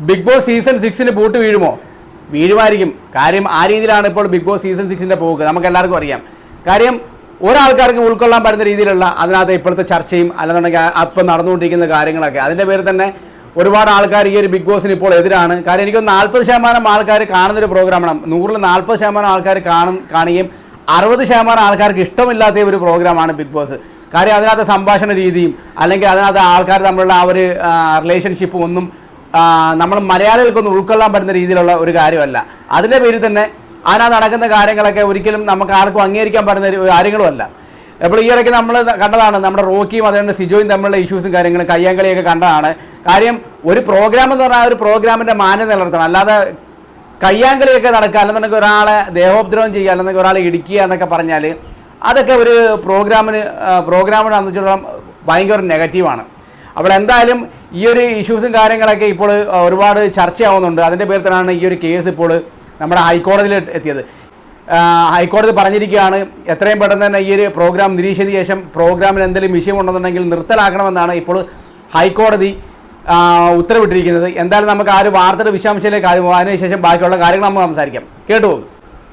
Big boss season സിക്സിന് പൂട്ട് വീഴുമോ? വീഴുമായിരിക്കും. കാര്യം ആ രീതിയിലാണ് ഇപ്പോൾ ബിഗ് ബോസ് സീസൺ സിക്സിന്റെ പോക്ക്. നമുക്ക് എല്ലാവർക്കും അറിയാം. കാര്യം ഒരാൾക്കാർക്ക് ഉൾക്കൊള്ളാൻ പറ്റുന്ന രീതിയിലുള്ള അതിനകത്ത് ഇപ്പോഴത്തെ ചർച്ചയും അല്ലെന്നുണ്ടെങ്കിൽ അപ്പം നടന്നുകൊണ്ടിരിക്കുന്ന കാര്യങ്ങളൊക്കെ. അതിന്റെ പേരിൽ തന്നെ ഒരുപാട് ആൾക്കാർ ഈ ഒരു ബിഗ് ബോസിന് ഇപ്പോൾ എതിരാണ്. കാര്യം എനിക്ക് നാൽപ്പത് ശതമാനം ആൾക്കാർ കാണുന്നൊരു പ്രോഗ്രാമാണ് നൂറിൽ നാൽപ്പത് ശതമാനം ആൾക്കാർ കാണും കാണുകയും അറുപത് ശതമാനം ആൾക്കാർക്ക് ഇഷ്ടമില്ലാത്ത ഒരു പ്രോഗ്രാമാണ് ബിഗ് ബോസ് കാര്യം അതിനകത്ത് സംഭാഷണ രീതിയും അല്ലെങ്കിൽ അതിനകത്ത് ആൾക്കാർ തമ്മിലുള്ള ആ ഒരു റിലേഷൻഷിപ്പും ഒന്നും നമ്മൾ മലയാളികൾക്കൊന്നും ഉൾക്കൊള്ളാൻ പറ്റുന്ന രീതിയിലുള്ള ഒരു കാര്യമല്ല. അതിന്റെ പേരിൽ തന്നെ അതിനകത്ത് നടക്കുന്ന കാര്യങ്ങളൊക്കെ ഒരിക്കലും നമുക്ക് ആർക്കും അംഗീകരിക്കാൻ പറ്റുന്ന കാര്യങ്ങളുമല്ല. അപ്പോൾ ഈ ഇടയ്ക്ക് നമ്മൾ കണ്ടതാണ് നമ്മുടെ റോക്കിയും അതുകൊണ്ട് സിജോയും തമ്മിലുള്ള ഇഷ്യൂസും കാര്യങ്ങളും കയ്യാങ്കളിയൊക്കെ കണ്ടതാണ്. കാര്യം ഒരു പ്രോഗ്രാം എന്ന് പറഞ്ഞാൽ ഒരു പ്രോഗ്രാമിന്റെ മാന്യം നിലനിർത്തണം. അല്ലാതെ കയ്യാങ്കളിയൊക്കെ നടക്കുക അല്ലെന്നുണ്ടെങ്കിൽ ഒരാളെ ദേഹോപദ്രവം ചെയ്യുക അല്ലെന്നുണ്ടെങ്കിൽ ഒരാളെ ഇടിക്കുക എന്നൊക്കെ പറഞ്ഞാൽ അതൊക്കെ ഒരു പ്രോഗ്രാമിന് പ്രോഗ്രാമിനെ സംബന്ധിച്ചിടത്തോളം ഭയങ്കര നെഗറ്റീവാണ് അപ്പോൾ എന്തായാലും ഈ ഒരു ഇഷ്യൂസും കാര്യങ്ങളൊക്കെ ഇപ്പോൾ ഒരുപാട് ചർച്ചയാവുന്നുണ്ട്. അതിന്റെ പേരിൽ തന്നെയാണ് ഈ ഒരു കേസ് ഇപ്പോൾ നമ്മുടെ ഹൈക്കോടതിയിൽ എത്തിയത്. ഹൈക്കോടതി പറഞ്ഞിരിക്കുകയാണ് എത്രയും പെട്ടെന്ന് തന്നെ ഈ ഒരു പ്രോഗ്രാം നിരീക്ഷിച്ചതിന് ശേഷം പ്രോഗ്രാമിന് എന്തെങ്കിലും വിഷയമുണ്ടെന്നുണ്ടെങ്കിൽ നിർത്തലാക്കണമെന്നാണ് ഇപ്പോൾ ഹൈക്കോടതി ഉത്തരവിട്ടിരിക്കുന്നത്. എന്തായാലും നമുക്ക് ആ ഒരു വാർത്തയുടെ വിശദാംശത്തിലേക്ക്. അതിനുശേഷം ബാക്കിയുള്ള കാര്യങ്ങൾ നമുക്ക് സംസാരിക്കാം. കേട്ടു?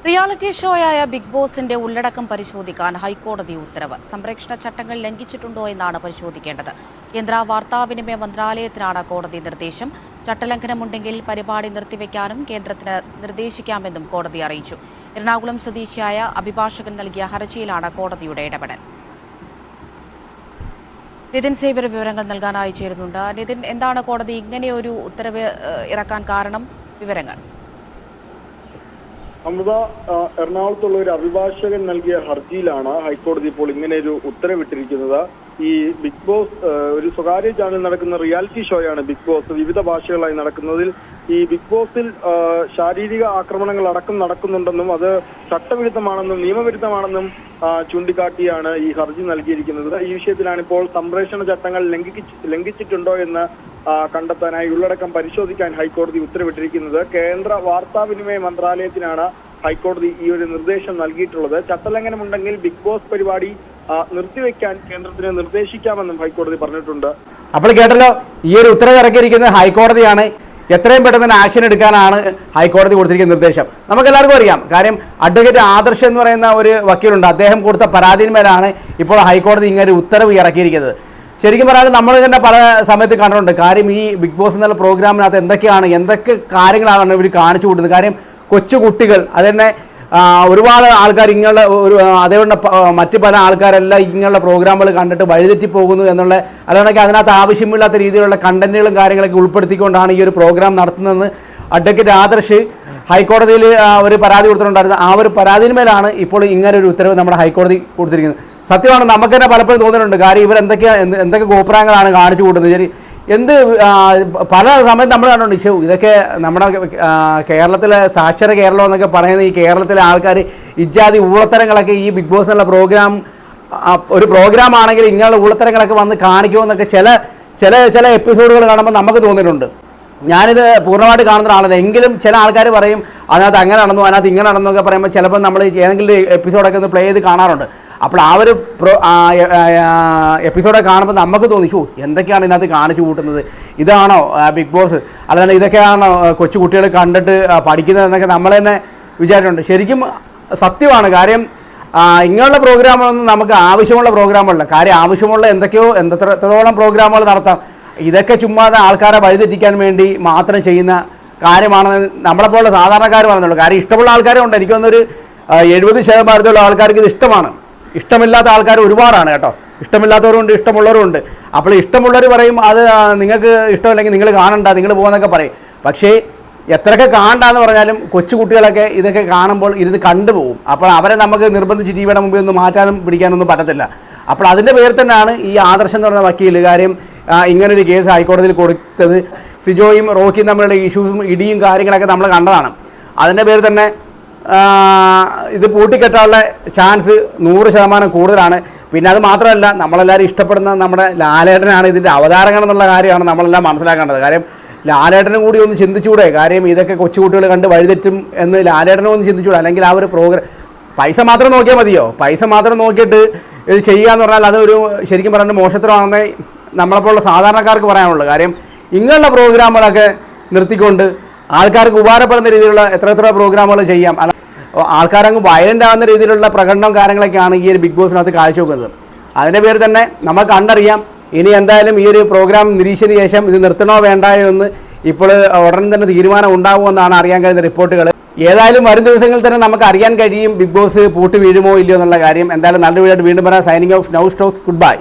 റിയാലിറ്റി ഷോയായ ബിഗ് ബോസിന്റെ ഉള്ളടക്കം പരിശോധിക്കാൻ ഹൈക്കോടതി ഉത്തരവ്. സംരക്ഷണ ചട്ടങ്ങൾ ലംഘിച്ചിട്ടുണ്ടോ എന്നാണ് പരിശോധിക്കേണ്ടത്. കേന്ദ്ര വാർത്താവിനിമയ മന്ത്രാലയത്തിനാണ് കോടതി നിർദ്ദേശം. ചട്ടലംഘനമുണ്ടെങ്കിൽ പരിപാടി നിർത്തിവെക്കാനും കേന്ദ്രത്തിന് നിർദ്ദേശിക്കാമെന്നും കോടതി അറിയിച്ചു. എറണാകുളം സ്വദേശിയായ അഭിഭാഷകൻ നൽകിയ ഹർജിയിലാണ് കോടതിയുടെ ഇടപെടൽ. നിതിൻ സേവ്യർ വിവരങ്ങൾ നൽകാനായി ചേരുന്നുണ്ട്. നിതിൻ എന്താണ് കോടതി ഇങ്ങനെയൊരു ഉത്തരവ് ഇറക്കാൻ കാരണം? വിവരങ്ങൾ. അമൃത എറണാകുളത്തുള്ള ഒരു അഭിഭാഷകൻ നൽകിയ ഹർജിയിലാണ് ഹൈക്കോടതി ഇപ്പോൾ ഇങ്ങനെ ഒരു ഉത്തരവിട്ടിരിക്കുന്നത്. ഈ ബിഗ് ബോസ് ഒരു സ്വകാര്യ ചാനൽ നടക്കുന്ന റിയാലിറ്റി ഷോയാണ് ബിഗ് ബോസ്. വിവിധ ഭാഷകളായി നടക്കുന്നതിൽ ഈ ബിഗ് ബോസിൽ ശാരീരിക ആക്രമണങ്ങൾ അടക്കം നടക്കുന്നുണ്ടെന്നും അത് ചട്ടവിരുദ്ധമാണെന്നും നിയമവിരുദ്ധമാണെന്നും ചൂണ്ടിക്കാട്ടിയാണ് ഈ ഹർജി നൽകിയിരിക്കുന്നത്. ഈ വിഷയത്തിലാണ് ഇപ്പോൾ സംപ്രേഷണ ചട്ടങ്ങൾ ലംഘിച്ച് ലംഘിച്ചിട്ടുണ്ടോ എന്ന് കണ്ടെത്താനായി ഉള്ളടക്കം പരിശോധിക്കാൻ ഹൈക്കോടതി ഉത്തരവിട്ടിരിക്കുന്നത്. കേന്ദ്ര വാർത്താവിനിമയ മന്ത്രാലയത്തിനാണ് ഹൈക്കോടതി ഈ ഒരു നിർദ്ദേശം നൽകിയിട്ടുള്ളത്. ചട്ടലംഘനമുണ്ടെങ്കിൽ ബിഗ് ബോസ് പരിപാടി നിർത്തിവെക്കാൻ കേന്ദ്രത്തിന് നിർദ്ദേശിക്കാമെന്നും ഹൈക്കോടതി പറഞ്ഞിട്ടുണ്ട്. അപ്പോൾ കേട്ടല്ലോ ഈ ഒരു ഉത്തരവ് ഇറക്കിയിരിക്കുന്നത് ഹൈക്കോടതിയാണ് എത്രയും പെട്ടെന്ന് തന്നെ ആക്ഷൻ എടുക്കാനാണ് ഹൈക്കോടതി കൊടുത്തിരിക്കുന്ന നിർദ്ദേശം. നമുക്ക് എല്ലാവർക്കും അറിയാം കാര്യം അഡ്വക്കേറ്റ് ആദർശ് എന്ന് പറയുന്ന ഒരു വക്കീലുണ്ട്. അദ്ദേഹം കൊടുത്ത പരാതിന്മേലാണ് ഇപ്പോൾ ഹൈക്കോടതി ഇങ്ങനെ ഉത്തരവ് ഇറക്കിയിരിക്കുന്നത്. ശരിക്കും പറഞ്ഞാൽ നമ്മൾ തന്നെ പല സമയത്ത് കണ്ടിട്ടുണ്ട്. കാര്യം ഈ ബിഗ് ബോസ് എന്നുള്ള പ്രോഗ്രാമിനകത്ത് എന്തൊക്കെയാണ് എന്തൊക്കെ കാര്യങ്ങളാണ് ഇവർ കാണിച്ചു കൊടുക്കുന്നത്? കാര്യം കൊച്ചു കുട്ടികൾ അത് തന്നെ ഒരുപാട് ആൾക്കാർ ഇങ്ങനെയുള്ള ഒരു അതേപോലെ മറ്റ് പല ആൾക്കാരെല്ലാം ഇങ്ങനെയുള്ള പ്രോഗ്രാമുകൾ കണ്ടിട്ട് വഴിതെറ്റി പോകുന്നു എന്നുള്ള അതുകൊണ്ടൊക്കെ അതിനകത്ത് ആവശ്യമില്ലാത്ത രീതിയിലുള്ള കണ്ടന്റുകളും കാര്യങ്ങളൊക്കെ ഉൾപ്പെടുത്തിക്കൊണ്ടാണ് ഈ ഒരു പ്രോഗ്രാം നടത്തുന്നതെന്ന് അഡ്വക്കേറ്റ് ആദർശ് ഹൈക്കോടതിയിൽ ഒരു പരാതി കൊടുത്തിട്ടുണ്ടായിരുന്നു. ആ ഒരു പരാതിന്മേലാണ് ഇപ്പോൾ ഇങ്ങനെ ഒരു ഉത്തരവ് നമ്മുടെ ഹൈക്കോടതി കൊടുത്തിരിക്കുന്നത്. സത്യമാണ് നമുക്ക് തന്നെ പലപ്പോഴും തോന്നിയിട്ടുണ്ട് കാര്യം ഇവരെന്തൊക്കെയാ എന്ത് എന്തൊക്കെ ഗോപ്രാങ്ങളാണ് കാണിച്ചു കൂട്ടുന്നത്? ശരി എന്ത് പല സമയത്ത് നമ്മൾ കണ്ടുണ്ട് ഇഷ്യൂ ഇതൊക്കെ നമ്മുടെ കേരളത്തിലെ സാക്ഷര കേരളം എന്നൊക്കെ പറയുന്ന ഈ കേരളത്തിലെ ആൾക്കാർ ഇജാതി ഊളത്തരങ്ങളൊക്കെ ഈ ബിഗ് ബോസ് എന്നുള്ള പ്രോഗ്രാം ഒരു പ്രോഗ്രാം ആണെങ്കിൽ ഇങ്ങനെയുള്ള ഊളത്തരങ്ങളൊക്കെ വന്ന് കാണിക്കുമെന്നൊക്കെ ചില ചില ചില എപ്പിസോഡുകൾ കാണുമ്പോൾ നമുക്ക് തോന്നിയിട്ടുണ്ട് ഞാനിത് പൂർണമായിട്ട് കാണുന്ന ആളല്ല എങ്കിലും ചില ആൾക്കാർ പറയും അതിനകത്ത് അങ്ങനെ നടന്നു അതിനകത്ത് ഇങ്ങനെ നടന്നു എന്നൊക്കെ പറയുമ്പോൾ ചിലപ്പോൾ നമ്മൾ ഏതെങ്കിലും എപ്പിസോഡൊക്കെ ഒന്ന് പ്ലേ ചെയ്ത് കാണാറുണ്ട്. അപ്പോൾ ആ ഒരു എപ്പിസോഡൊക്കെ കാണുമ്പോൾ നമുക്ക് തോന്നി ഷോ എന്തൊക്കെയാണ് ഇതിനകത്ത് കാണിച്ചു കൂട്ടുന്നത്? ഇതാണോ ബിഗ് ബോസ്? അല്ലാതെ ഇതൊക്കെയാണോ കൊച്ചു കുട്ടികൾ കണ്ടിട്ട് ആ, പഠിക്കുന്നത് എന്നൊക്കെ നമ്മൾ തന്നെ വിചാരിച്ചിട്ടുണ്ട്. ശരിക്കും സത്യമാണ്. കാര്യം ഇങ്ങനെയുള്ള പ്രോഗ്രാമുകളൊന്നും നമുക്ക് ആവശ്യമുള്ള പ്രോഗ്രാമുകളല്ല. കാര്യം ആവശ്യമുള്ള എന്തൊക്കെയോ എന്തോളം പ്രോഗ്രാമുകൾ നടത്താം. ഇതൊക്കെ ചുമ്മാതെ ആൾക്കാരെ വഴിതെറ്റിക്കാൻ വേണ്ടി മാത്രം ചെയ്യുന്ന കാര്യമാണെന്ന് നമ്മളെപ്പോലുള്ള സാധാരണക്കാർ കാര്യം ഇഷ്ടമുള്ള ആൾക്കാരും ഉണ്ട് എനിക്കൊന്നൊരു എഴുപത് ശതമാനത്തോളം ആൾക്കാർക്ക് ഇത് ഇഷ്ടമാണ്. ഇഷ്ടമില്ലാത്ത ആൾക്കാർ ഒരുപാടാണ് കേട്ടോ. ഇഷ്ടമില്ലാത്തവരുണ്ട് ഇഷ്ടമുള്ളവരുണ്ട് അപ്പോൾ ഇഷ്ടമുള്ളവർ പറയും അത് നിങ്ങൾക്ക് ഇഷ്ടമില്ലെങ്കിൽ നിങ്ങൾ കാണണ്ട നിങ്ങൾ പോകുന്നൊക്കെ പറയും. പക്ഷേ എത്രയൊക്കെ കാണണ്ടെന്ന് പറഞ്ഞാലും കൊച്ചുകുട്ടികളൊക്കെ ഇതൊക്കെ കാണുമ്പോൾ ഇരുന്ന് കണ്ടുപോകും അപ്പോൾ അവരെ നമുക്ക് നിർബന്ധിച്ച് ടി വിയുടെ മുമ്പിൽ ഒന്നും മാറ്റാനും പിടിക്കാനൊന്നും പറ്റത്തില്ല. അപ്പോൾ അതിന്റെ പേര് തന്നെയാണ് ഈ ആദർശം എന്ന് പറഞ്ഞ വക്കീൽ കാര്യം ഇങ്ങനൊരു കേസ് ഹൈക്കോടതിയിൽ കൊടുത്തത്. സിജോയും റോക്കിയും തമ്മിലുള്ള ഇഷ്യൂസും ഇടിയും കാര്യങ്ങളൊക്കെ നമ്മൾ കണ്ടതാണ്. അതിന്റെ പേര് തന്നെ ഇത് പൂട്ടിക്കെട്ടാനുള്ള ചാൻസ് നൂറ് ശതമാനം കൂടുതലാണ്. പിന്നെ അത് മാത്രമല്ല നമ്മളെല്ലാവരും ഇഷ്ടപ്പെടുന്ന നമ്മുടെ ലാലേട്ടനാണ് ഇതിന്റെ അവതാരങ്ങൾ എന്നുള്ള കാര്യമാണ് നമ്മളെല്ലാം മനസ്സിലാക്കേണ്ടത്. കാര്യം ലാലേട്ടനും കൂടി ഒന്ന് ചിന്തിച്ചുകൂടെ കാര്യം ഇതൊക്കെ കൊച്ചുകുട്ടികൾ കണ്ട് വഴിതെറ്റും എന്ന് ലാലേട്ടനും ഒന്ന് ചിന്തിച്ചുകൂടെ അല്ലെങ്കിൽ ആ ഒരു പ്രോഗ്രാം പൈസ മാത്രം നോക്കിയാൽ മതിയോ? പൈസ മാത്രം നോക്കിയിട്ട് ഇത് ചെയ്യുക എന്ന് പറഞ്ഞാൽ അതൊരു ശരിക്കും പറഞ്ഞാൽ മോശത്തരമാണെന്നേ നമ്മളെപ്പോലുള്ള സാധാരണക്കാർക്ക് പറയാനുള്ളൂ. കാര്യം ഇങ്ങനെയുള്ള പ്രോഗ്രാമുകളൊക്കെ നിർത്തിക്കൊണ്ട് ആൾക്കാർക്ക് ഉപകാരപ്പെടുന്ന രീതിയിലുള്ള എത്ര എത്ര പ്രോഗ്രാമുകൾ ചെയ്യാം. അല്ല ആൾക്കാരങ്ങ് വയലന്റ് ആവുന്ന രീതിയിലുള്ള പ്രകടനം കാര്യങ്ങളൊക്കെയാണ് ഈ ഒരു ബിഗ് ബോസിനകത്ത് കാഴ്ചവെക്കുന്നത് അതിന്റെ പേര് തന്നെ നമ്മൾ കണ്ടറിയാം. ഇനി എന്തായാലും ഈ ഒരു പ്രോഗ്രാം നിരീക്ഷിച്ചതിന് ശേഷം ഇത് നിർത്തണോ വേണ്ടായോ എന്ന് ഇപ്പോൾ ഉടൻ തന്നെ തീരുമാനം ഉണ്ടാവുമെന്നാണ് അറിയാൻ കഴിയുന്ന റിപ്പോർട്ടുകൾ. ഏതായാലും വരും ദിവസങ്ങളിൽ തന്നെ നമുക്ക് അറിയാൻ കഴിയും ബിഗ് ബോസ് പൂട്ടി വീഴുമോ ഇല്ലയോ എന്നുള്ള കാര്യം. എന്തായാലും നല്ല വീടായിട്ട് വീണ്ടും പറയാം signing off now Stokes good bye